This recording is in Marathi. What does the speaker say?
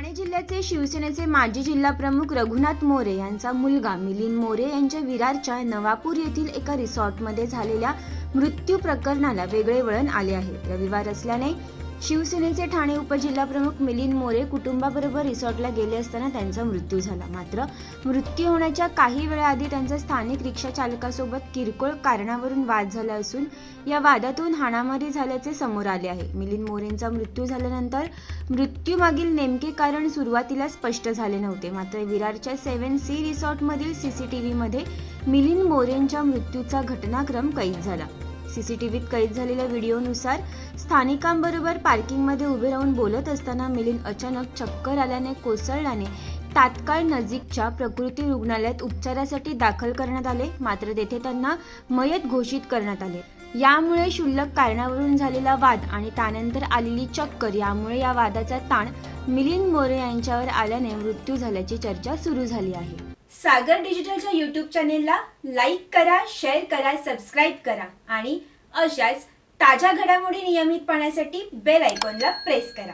ठाणे जिल्ह्याचे शिवसेनेचे माजी जिल्हा प्रमुख रघुनाथ मोरे यांचा मुलगा मिलिंद मोरे यांच्या विरारच्या नवापूर येथील एका रिसॉर्टमध्ये झालेल्या मृत्यू प्रकरणाला वेगळे वळण आले आहे. रविवार असल्याने शिवसेनेचे ठाणे उपजिल्हाप्रमुख मिलिंद मोरे कुटुंबाबरोबर रिसॉर्टला गेले असताना त्यांचा मृत्यू झाला. मात्र मृत्यू होण्याच्या काही वेळाआधी त्यांचा स्थानिक रिक्षा चालकासोबत किरकोळ कारणावरून वाद झाला असून या वादातून हाणामारी झाल्याचे समोर आले आहे. मिलिंद मोरेंचा मृत्यू झाल्यानंतर मृत्यूमागील नेमके कारण सुरुवातीला स्पष्ट झाले नव्हते. मात्र विरारच्या सेव्हन सी रिसॉर्टमधील सीसीटीव्हीमध्ये मिलिंद मोरेंच्या मृत्यूचा घटनाक्रम कैद झाला. सीसीटीव्हीत कैद झालेल्या व्हिडिओनुसार स्थानिकांबरोबर पार्किंगमध्ये उभे राहून बोलत असताना मिलिंद अचानक चक्कर आल्याने कोसळल्याने तात्काळ नजीकच्या प्रकृती रुग्णालयात उपचारासाठी दाखल करण्यात आले. मात्र तेथे त्यांना मयत घोषित करण्यात आले. यामुळे क्षुल्लक कारणावरून झालेला वाद आणि त्यानंतर आलेली चक्कर यामुळे या वादाचा ताण मिलिंद मोरे यांच्यावर आल्याने मृत्यू झाल्याची चर्चा सुरू झाली आहे. सागर डिजिटलच्या यूट्यूब चॅनेलला लाईक करा शेअर करा सबस्क्राईब करा आणि अशाच ताज्या घडामोडी नियमित पाहण्यासाठी बेल आयकॉनला प्रेस करा.